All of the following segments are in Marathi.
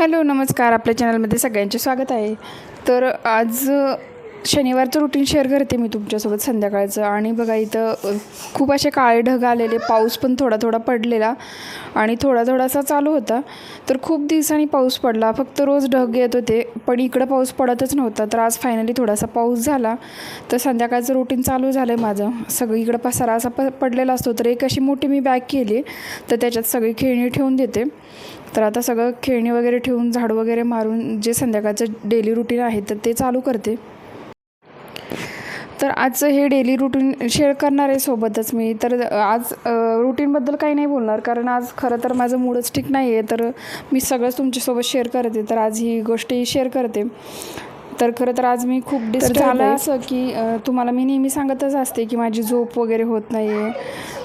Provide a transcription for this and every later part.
हॅलो नमस्कार. आपल्या चॅनलमध्ये सगळ्यांचे स्वागत आहे. तर आज शनिवारचं रुटीन शेअर करते मी तुमच्यासोबत संध्याकाळचं. आणि बघा इथं खूप असे काळे ढग आलेले पाऊस पण थोडा थोडा पडलेला आणि थोडा थोडासा चालू होता. तर खूप दिवसांनी पाऊस पडला. फक्त रोज ढग येत होते पण इकडं पाऊस पडतच नव्हता. तर आज फायनली थोडासा पाऊस झाला. तर संध्याकाळचं रुटीन चालू झालं आहे माझं सगळीकडं पसारा असा प पडलेला असतो. तर एक अशी मोठी मी बॅग केली. तर त्याच्यात सगळी खेळणी ठेवून देते. तर आता सगळं खेळणी वगैरे ठेवून झाड वगैरे मारून जे संध्याकाळचं डेली रुटीन आहे तर ते चालू करते. तर आजचं हे डेली रुटीन शेअर करणार आहे सोबतच मी. तर आज रुटीनबद्दल काही नाही बोलणार. कारण आज खरं तर माझं मूडच ठीक नाही आहे तर मी सगळंच तुमच्यासोबत शेअर करते. तर आज ही गोष्टी शेअर करते. तर खरं तर आज मी खूप डिस्टर्ब झालं. असं की तुम्हाला मी नेहमी सांगतच असते की माझी झोप वगैरे होत नाही आहे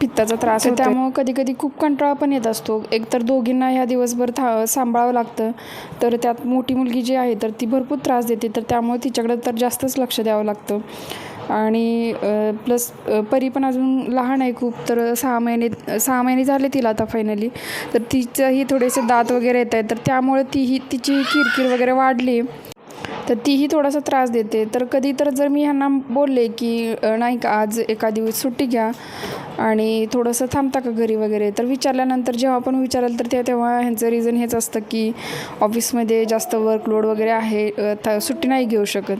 पित्ताचा त्रास होतो त्यामुळं कधी कधी खूप कंटाळा पण येत असतो. एकतर दोघींना ह्या दिवसभर था सांभाळावं लागतं तर त्यात मोठी मुलगी जी आहे तर ती भरपूर त्रास देते तर त्यामुळे तिच्याकडं तर जास्तच लक्ष द्यावं लागतं. आणि प्लस परी पण अजून लहान आहे खूप तर सहा महिने सहा महिने झाले तिला आता फायनली तर तिचंही थोडेसे दात वगैरे येत आहेत तर त्यामुळे तीही तिची किरकिर वगैरे वाढली. तर तीही थोडासा त्रास देते. तर कधी तर जर मी ह्यांना बोलले की नाही का आज एका दिवस सुट्टी घ्या आणि थोडंसं थांबता का घरी वगैरे? तर विचारल्यानंतर जेव्हा पण विचाराल तर ते तेव्हा ह्यांचं रिझन हेच असतं की ऑफिसमध्ये जास्त वर्कलोड वगैरे आहे थ सुट्टी नाही घेऊ शकत.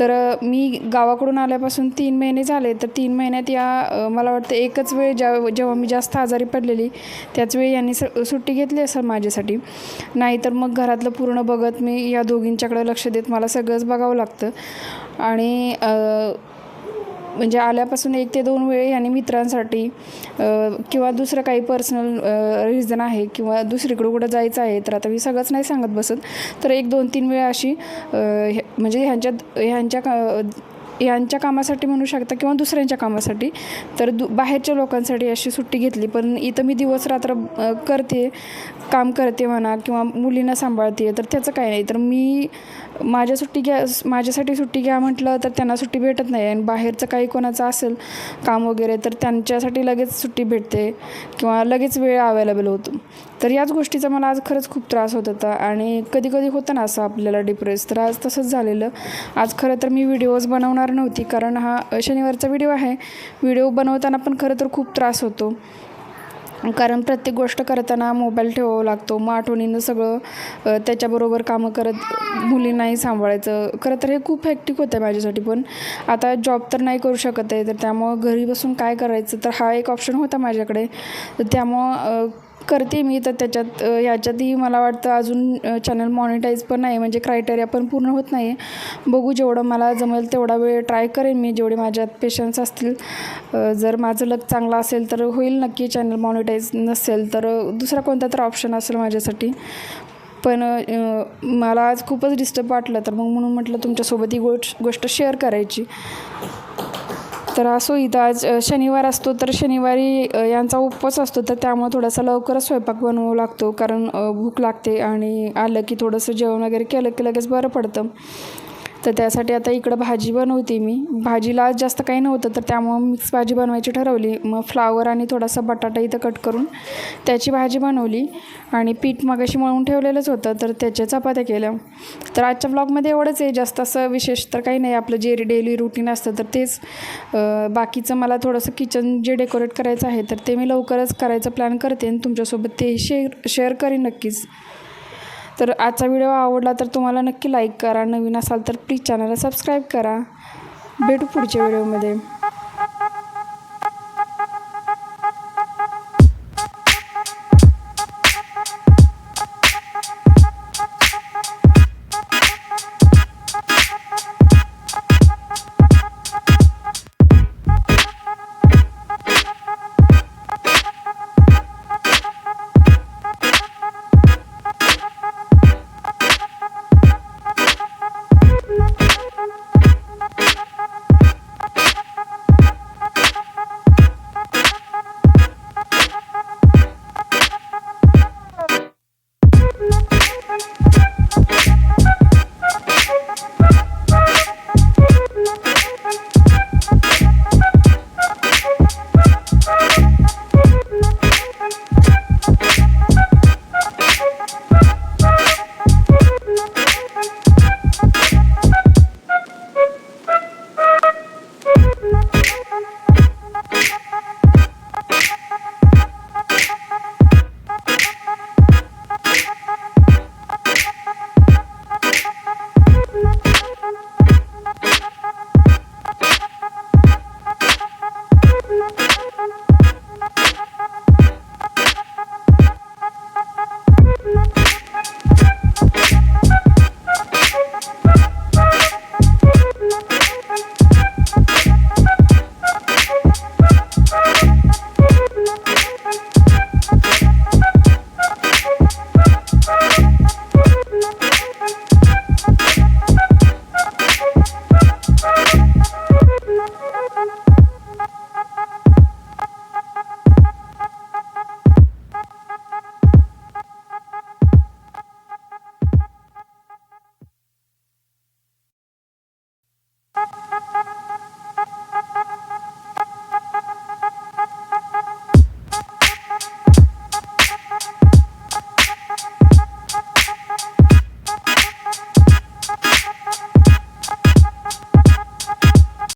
तर मी गावाकडून आल्यापासून तीन महिने झाले. तर तीन महिन्यात या मला वाटतं एकच वेळ ज्या जेव्हा मी जास्त आजारी पडलेली त्याच वेळी यांनी स सुट्टी घेतली असेल माझ्यासाठी. नाहीतर मग घरातलं पूर्ण बघत मी या दोघींच्याकडे लक्ष देत मला सगळंच बघावं लागतं. आणि म्हणजे आल्यापासून एक ते दोन वेळे यांनी मित्रांसाठी किंवा दुसरं काही पर्सनल रिझन आहे किंवा दुसरीकडं कुठं जायचं आहे तर आता मी सगळंच नाही सांगत बसत. तर एक दोन तीन वेळा अशी हे- म्हणजे ह्यांच्यात ह्यांच्या का यांच्या कामासाठी म्हणू शकता किंवा दुसऱ्यांच्या कामासाठी तर दु बाहेरच्या लोकांसाठी अशी सुट्टी घेतली. पण इथं मी दिवस रात्र करते काम करते म्हणा किंवा मुलींना सांभाळते तर त्याचं काही नाही. तर मी माझ्या सुट्टी घ्या माझ्यासाठी सुट्टी घ्या म्हटलं तर त्यांना सुट्टी भेटत नाही. आणि बाहेरचं काही कोणाचं असेल काम वगैरे तर त्यांच्यासाठी लगेच सुट्टी भेटते किंवा लगेच वेळ अवेलेबल होतो. तर याच गोष्टीचा मला आज खरंच खूप त्रास होत होता आणि कधी कधी होतं ना असं आपल्याला डिप्रेस तर आज तसंच झालेलं. आज खरं तर मी व्हिडिओज बनवणार नव्हती कारण हा शनिवारचा व्हिडिओ आहे. व्हिडिओ बनवताना पण खरं तर खूप त्रास होतो. कारण प्रत्येक गोष्ट करताना मोबाईल ठेवावा लागतो. मग आठवणीनं सगळं त्याच्याबरोबर कामं करत मुलींनाही सांभाळायचं. खरं तर हे खूप हॅक्टिक होतं आहे माझ्यासाठी पण. आता जॉब तर नाही करू शकत आहे तर त्यामुळं घरी बसून काय करायचं? तर हा एक ऑप्शन होता माझ्याकडे. तर त्यामुळं करते मी तर त्याच्यात ह्याच्यातही याच्यातही मला वाटतं अजून चॅनल मॉनिटाईज पण नाही म्हणजे क्रायटेरिया पण पूर्ण होत नाही आहे बघू जेवढं मला जमेल तेवढा वेळ ट्राय करेन मी जेवढे माझ्यात पेशन्स असतील. जर माझं लक चांगलं असेल तर होईल नक्की चॅनल मॉनिटाईज नसेल तर दुसरा कोणता तर ऑप्शन असेल माझ्यासाठी. पण मला आज खूपच डिस्टर्ब वाटलं तर मग म्हणून म्हटलं तुमच्यासोबत ही गोष्ट गोष्ट शेअर करायची. तर असो इथं आज शनिवार असतो तर शनिवारी यांचा उपवास असतो तर त्यामुळे थोडासा लवकरच स्वयंपाक बनवावा लागतो कारण भूक लागते आणि आलं की थोडंसं जेवण वगैरे केलं की लगेच बरं पडतं. तर त्यासाठी आता इकडं भाजी बनवते मी. भाजीला जास्त काही नव्हतं तर त्यामुळं मिक्स भाजी बनवायची ठरवली. मग फ्लावर आणि थोडासा बटाटा इथं कट करून त्याची भाजी बनवली. आणि पीठ मगाशी मळून ठेवलेलंच होतं तर त्याच्या चपात्या केल्या. तर आजच्या ब्लॉगमध्ये एवढंच आहे. जास्त असं विशेष तर काही नाही. आपलं जे डेली रुटीन असतं तर तेच. बाकीचं मला थोडंसं किचन जे डेकोरेट करायचं आहे तर ते मी लवकरच करायचं प्लॅन करते आणि तुमच्यासोबत ते शेअर शेअर करीन नक्कीच. तर आजचा व्हिडिओ आवडला तर तुम्हाला नक्की लाईक करा. नवीन असाल तर प्लीज चॅनलला सबस्क्राईब करा. भेटू पुढच्या व्हिडिओमध्ये.